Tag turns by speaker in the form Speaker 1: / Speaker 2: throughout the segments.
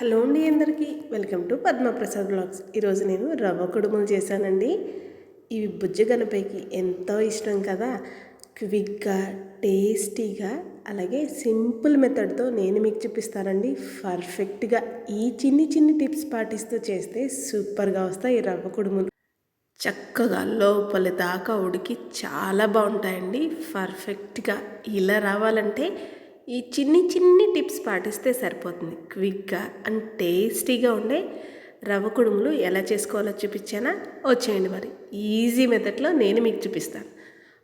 Speaker 1: Hello అండి అందరికీ. Welcome to Padmaprasad blogs. ఈరోజు నేను రవ్వ కుడుములు చేశానండి. ఇవి బుజ్జ గణపైకి ఎంతో ఇష్టం కదా. క్విక్గా టేస్టీగా అలాగే సింపుల్ మెథడ్తో నేను మీకు చూపిస్తానండి. పర్ఫెక్ట్గా ఈ చిన్ని చిన్ని టిప్స్ పాటిస్తూ చేస్తే సూపర్గా వస్తాయి ఈ రవ్వ కుడుములు. చక్కగా లోపలి దాకా ఉడికి చాలా బాగుంటాయండి. పర్ఫెక్ట్గా ఇలా రావాలంటే ఈ చిన్ని చిన్ని టిప్స్ పాటిస్తే సరిపోతుంది. క్విక్గా అండ్ టేస్టీగా ఉండే రవ్వ కుడుములు ఎలా చేసుకోవాలో చూపించానా? వచ్చేయండి మరి. ఈజీ మెథడ్లో నేను మీకు చూపిస్తాను.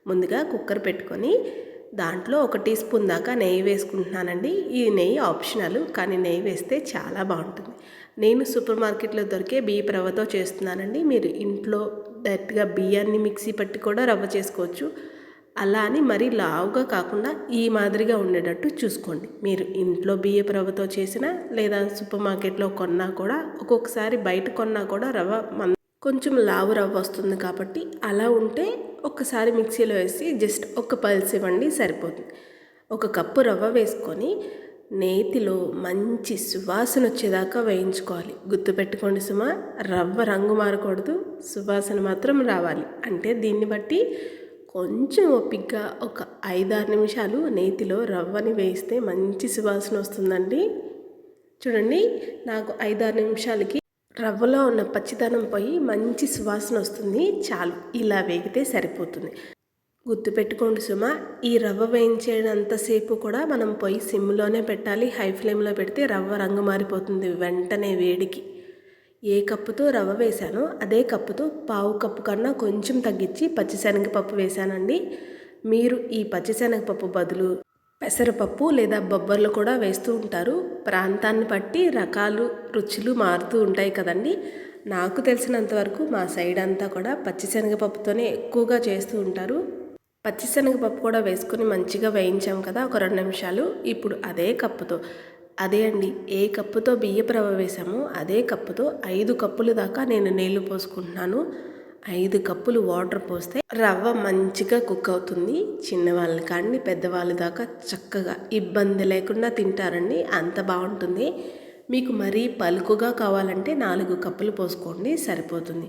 Speaker 1: ముందుగా కుక్కర్ పెట్టుకొని దాంట్లో ఒక టీ స్పూన్ దాకా నెయ్యి వేసుకుంటున్నానండి. ఈ నెయ్యి ఆప్షనల్ కానీ నెయ్యి వేస్తే చాలా బాగుంటుంది. నేను సూపర్ మార్కెట్లో దొరికే బియ్య రవ్వతో చేస్తున్నానండి. మీరు ఇంట్లో డైరెక్ట్గా బియ్యాన్ని మిక్సీ పట్టి కూడా రవ్వ చేసుకోవచ్చు. అలా అని మరీ లావుగా కాకుండా ఈ మాదిరిగా ఉండేటట్టు చూసుకోండి. మీరు ఇంట్లో బియ్యపు రవ్వతో చేసిన లేదా సూపర్ మార్కెట్లో కొన్నా కూడా ఒక్కొక్కసారి బయట కొన్నా కూడా రవ్వ మన కొంచెం లావు రవ్వ వస్తుంది కాబట్టి అలా ఉంటే ఒక్కసారి మిక్సీలో వేసి జస్ట్ ఒక పల్స్ ఇవ్వండి సరిపోతుంది. ఒక కప్పు రవ్వ వేసుకొని నేతిలో మంచి సువాసన వచ్చేదాకా వేయించుకోవాలి. గుర్తుపెట్టుకోండి సుమా రవ్వ రంగు మారకూడదు సువాసన మాత్రం రావాలి. అంటే దీన్ని బట్టి కొంచెం ఓపిగ్గా ఒక ఐదారు నిమిషాలు నేతిలో రవ్వని వేస్తే మంచి సువాసన వస్తుందండి. చూడండి నాకు ఐదారు నిమిషాలకి రవ్వలో ఉన్న పచ్చిదనం పోయి మంచి సువాసన వస్తుంది. చాలు ఇలా వేగితే సరిపోతుంది. గుర్తుపెట్టుకోండి సుమ ఈ రవ్వ వేయించేటంతసేపు కూడా మనం పొయ్యి సిమ్లోనే పెట్టాలి. హై ఫ్లేమ్లో పెడితే రవ్వ రంగు మారిపోతుంది వెంటనే వేడికి. ఏ కప్పుతో రవ్వ వేశానో అదే కప్పుతో పావు కప్పు కన్నా కొంచెం తగ్గించి పచ్చిశనగపప్పు వేశానండి. మీరు ఈ పచ్చిశనగపప్పు బదులు పెసరపప్పు లేదా బొబ్బర్లు కూడా వేస్తూ ఉంటారు. ప్రాంతాన్ని బట్టి రకాలు రుచులు మారుతూ ఉంటాయి కదండి. నాకు తెలిసినంతవరకు మా సైడ్ అంతా కూడా పచ్చిశనగపప్పుతోనే ఎక్కువగా చేస్తూ ఉంటారు. పచ్చిశనగపప్పు కూడా వేసుకొని మంచిగా వేయించాం కదా ఒక రెండు నిమిషాలు. ఇప్పుడు అదే కప్పుతో అదే అండి ఏ కప్పుతో బియ్యపు రవ్వ వేసామో అదే కప్పుతో ఐదు కప్పులు దాకా నేను నీళ్ళు పోసుకుంటున్నాను. ఐదు కప్పులు వాటర్ పోస్తే రవ్వ మంచిగా కుక్ అవుతుంది. చిన్నవాళ్ళ కానీ పెద్దవాళ్ళ దాకా చక్కగా ఇబ్బంది లేకుండా తింటారండి అంత బాగుంటుంది. మీకు మరీ పలుకుగా కావాలంటే నాలుగు కప్పులు పోసుకోండి సరిపోతుంది.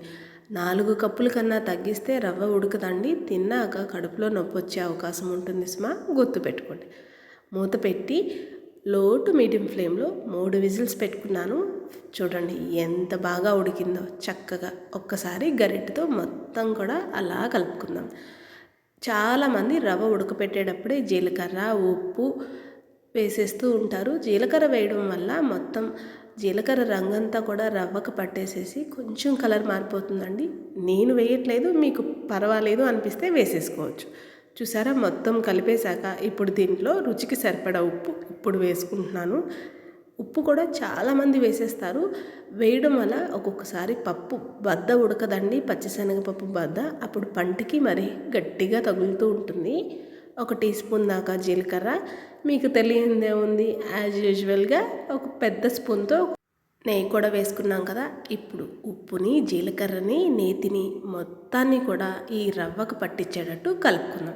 Speaker 1: నాలుగు కప్పుల కన్నా తగ్గిస్తే రవ్వ ఉడకదండి తిన్నాక కడుపులో నొప్పి వచ్చే అవకాశం ఉంటుంది సుమా గుర్తుపెట్టుకోండి. మూత పెట్టి లో టు మీడియం ఫ్లేమ్లో మూడు విజిల్స్ పెట్టుకున్నాను. చూడండి ఎంత బాగా ఉడికిందో. చక్కగా ఒక్కసారి గరిటెతో మొత్తం కూడా అలా కలుపుకుందాం. చాలామంది రవ్వ ఉడకపెట్టేటప్పుడే జీలకర్ర ఉప్పు వేసేస్తూ ఉంటారు. జీలకర్ర వేయడం వల్ల మొత్తం జీలకర్ర రంగంతా కూడా రవ్వకు పట్టేసేసి కొంచెం కలర్ మారిపోతుందండి. నేను వేయట్లేదు మీకు పర్వాలేదు అనిపిస్తే వేసేసుకోవచ్చు. చూసారా? మొత్తం కలిపేశాక ఇప్పుడు దీంట్లో రుచికి సరిపడా ఉప్పు ఇప్పుడు వేసుకుంటున్నాను. ఉప్పు కూడా చాలామంది వేసేస్తారు. వేయడం వల్ల ఒక్కొక్కసారి పప్పు బద్ద ఉడకదండి. పచ్చిశనగపప్పు బద్ద అప్పుడు పంటికి మరి గట్టిగా తగులుతూ ఉంటుంది. ఒక టీ స్పూన్ దాకా జీలకర్ర. మీకు తెలియందే ఉంది. యాజ్ యూజువల్గా ఒక పెద్ద స్పూన్తో నెయ్యి కూడా వేసుకున్నాం కదా ఇప్పుడు ఉప్పుని జీలకర్రని నేతిని మొత్తాన్ని కూడా ఈ రవ్వకు పట్టించేటట్టు కలుపుకుందాం.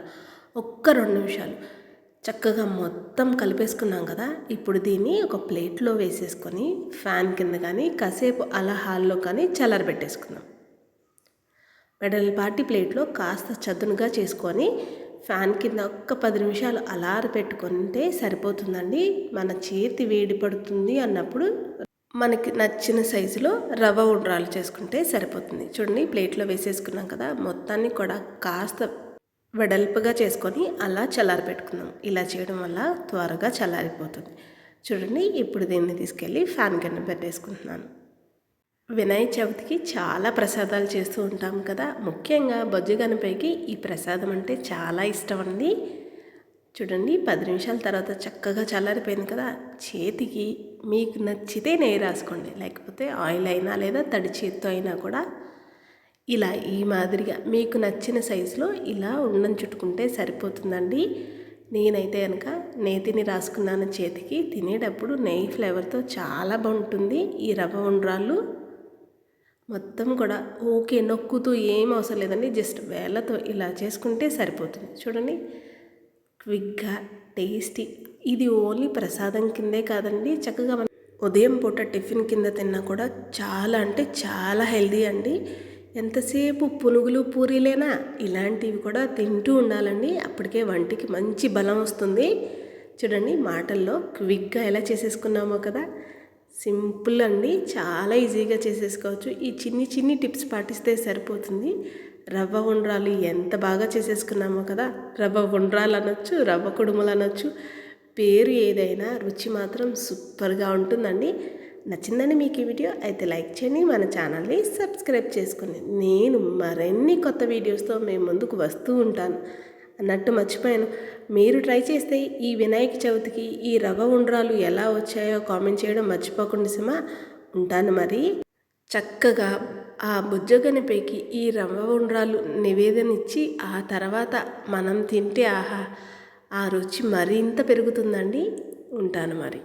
Speaker 1: ఒక్క రెండు నిమిషాలు. చక్కగా మొత్తం కలిపేసుకున్నాం కదా ఇప్పుడు దీన్ని ఒక ప్లేట్లో వేసేసుకొని ఫ్యాన్ కింద కానీ కాసేపు అలా హాల్లో కానీ చల్లారబెట్టేసుకుందాం వెడల్పాటి ప్లేట్లో కాస్త చదునుగా చేసుకొని ఫ్యాన్ కింద ఒక్క పది నిమిషాలు అలారి పెట్టుకుంటే సరిపోతుందండి. మన చేతి వేడి పడుతుంది అన్నప్పుడు మనకి నచ్చిన సైజులో రవ్వ ఉండ్రాలు చేసుకుంటే సరిపోతుంది. చూడండి ప్లేట్లో వేసేసుకున్నాం కదా మొత్తాన్ని కూడా కాస్త వెడల్పుగా చేసుకొని అలా చల్లారి పెట్టుకుందాం ఇలా చేయడం వల్ల త్వరగా చల్లారిపోతుంది. చూడండి ఇప్పుడు దీన్ని తీసుకెళ్ళి ఫ్యాన్ కింద పెట్టేసుకుంటున్నాను. వినాయక చవితికి చాలా ప్రసాదాలు చేస్తూ ఉంటాం కదా ముఖ్యంగా బొజ్జు గణపైకి ఈ ప్రసాదం అంటే చాలా ఇష్టం అండి. చూడండి పది నిమిషాల తర్వాత చక్కగా చల్లారిపోయింది కదా చేతికి మీకు నచ్చితే నెయ్యి రాసుకోండి. లేకపోతే ఆయిల్ అయినా లేదా తడి చేత్తో అయినా కూడా ఇలా ఈ మాదిరిగా మీకు నచ్చిన సైజులో ఇలా ఉండని చుట్టుకుంటే సరిపోతుందండి. నేనైతే కనుక నేతిని రాసుకున్నాను చేతికి. తినేటప్పుడు నెయ్యి ఫ్లేవర్తో చాలా బాగుంటుంది. ఈ రవ్వ ఉండ్రాళ్ళు మొత్తం కూడా ఓకే నొక్కుతూ ఏం అవసరం లేదండి. జస్ట్ వేళ్ళతో ఇలా చేసుకుంటే సరిపోతుంది. చూడండి. క్విక్గా టేస్టీ ఇది ఓన్లీ ప్రసాదం కిందే కాదండి. చక్కగా మనం ఉదయం పూట టిఫిన్ కింద తిన్నా కూడా చాలా అంటే చాలా హెల్దీ అండి. ఎంతసేపు పునుగులు పూరీలేనా? ఇలాంటివి కూడా తింటూ ఉండాలండి. అప్పటికే వంటికి మంచి బలం వస్తుంది. చూడండి మాటల్లో క్విక్గా ఎలా చేసేసుకున్నామో కదా. సింపుల్ అండి. చాలా ఈజీగా చేసేసుకోవచ్చు. ఈ చిన్ని చిన్ని టిప్స్ పాటిస్తే సరిపోతుంది. రవ్వ ఉండ్రాలు ఎంత బాగా చేసేసుకున్నామో కదా. రవ్వ ఉండ్రాలు అనొచ్చు రవ్వ కుడుములు అనొచ్చు పేరు ఏదైనా రుచి మాత్రం సూపర్గా ఉంటుందండి. నచ్చిందని మీకు ఈ వీడియో అయితే లైక్ చేయండి మన ఛానల్ని సబ్స్క్రైబ్ చేసుకోండి నేను మరిన్ని కొత్త వీడియోస్తో మేము ముందుకు వస్తూ ఉంటాను. అన్నట్టు మర్చిపోయాను. మీరు ట్రై చేస్తే ఈ వినాయక చవితికి ఈ రవ్వ ఉండ్రాలు ఎలా వచ్చాయో కామెంట్ చేయడం మర్చిపోకుండా సిమా ఉంటాను మరి. చక్కగా ఆ బుజ్జగనిపైకి ఈ రవ్వ ఉండ్రాలు నివేదన ఇచ్చి ఆ తర్వాత మనం తింటే ఆహా ఆ రుచి మరింత పెరుగుతుందండి. ఉంటాను మరి.